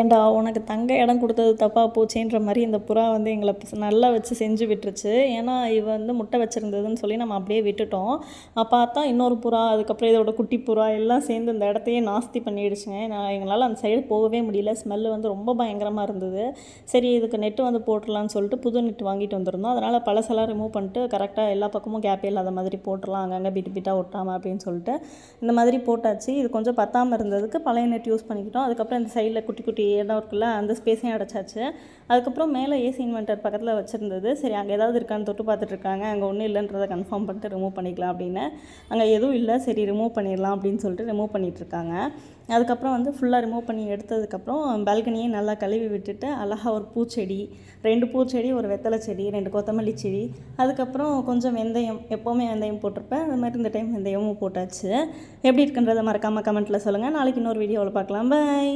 ஏன்டா உனக்கு தங்க இடம் கொடுத்தது தப்பாக போச்சேன்ற மாதிரி இந்த புறா வந்து எங்களை நல்லா வச்சு செஞ்சு விட்டுருச்சு. ஏன்னா இவ வந்து முட்டை வச்சுருந்ததுன்னு சொல்லி நம்ம அப்படியே விட்டுட்டோம். பார்த்தா இன்னொரு புறா அதுக்கப்புறம் இதோட குட்டி புறா எல்லாம் சேர்ந்து இந்த இடத்தையே நாஸ்தி பண்ணிடுச்சுங்க நான் எங்களால் அந்த சைடு போகவே முடியல. ஸ்மெல்லு வந்து ரொம்ப பயங்கரமாக இருந்தது. சரி இதுக்கு நெட்டு வந்து போட்டுடலான்னு சொல்லிட்டு புது நெட் வாங்கிட்டு வந்திருந்தோம். அதனால் பழசெல்லாம் ரிமூவ் பண்ணிட்டு கரெக்டாக எல்லா பக்கமும் கேப்பே இல்லாத மாதிரி போட்டுடலாம். அங்கங்கே பிட்டு பிட்டாக ஒட்டாமல் அப்படின்னு சொல்லிட்டு இந்த மாதிரி போட்டாச்சு. இது கொஞ்சம் பத்தாமல் இருந்ததுக்கு பழைய நெட் யூஸ் பண்ணிக்கிட்டோம். அதுக்கப்புறம் இந்த சைடில் குட்டி குட்டி இடம் இருக்குல்ல அந்த ஸ்பேஸையும் அடைச்சாச்சு. அதுக்கப்புறம் மேலே ஏசி இன்வெர்ட்டர் பக்கத்தில் வச்சுருந்தது. சரி அங்கே ஏதாவது இருக்கான்னு தொட்டு பார்த்துட்டு இருக்காங்க. அங்கே ஒன்றும் இல்லைன்றதை கன்ஃபார்ம் பண்ணிட்டு ரிமூவ் பண்ணிக்கலாம் அப்படின்னு. அங்கே எதுவும் இல்லை. சரி ரிமூவ் பண்ணிடலாம் அப்படின்னு சொல்லிட்டு ரிமூவ் பண்ணிகிட்ருக்காங்க இருக்காங்க. அதுக்கப்புறம் வந்து ஃபுல்லாக ரிமூவ் பண்ணி எடுத்ததுக்கப்புறம் பால்கனியை நல்லா கழுவி விட்டுட்டு அழகாக ஒரு பூச்செடி ரெண்டு பூச்செடி ஒரு வெத்தலை செடி ரெண்டு கொத்தமல்லி செடி அதுக்கப்புறம் கொஞ்சம் வெந்தயம் எப்போவுமே வெந்தயம் போட்டிருப்பேன். அது மாதிரி இந்த டைம் வெந்தயமும் போட்டாச்சு. எப்படி இருக்குன்றதை மறக்காமல் கமெண்ட்டில் சொல்லுங்கள் நாளைக்கு இன்னொரு வீடியோவில் பார்க்கலாம். பை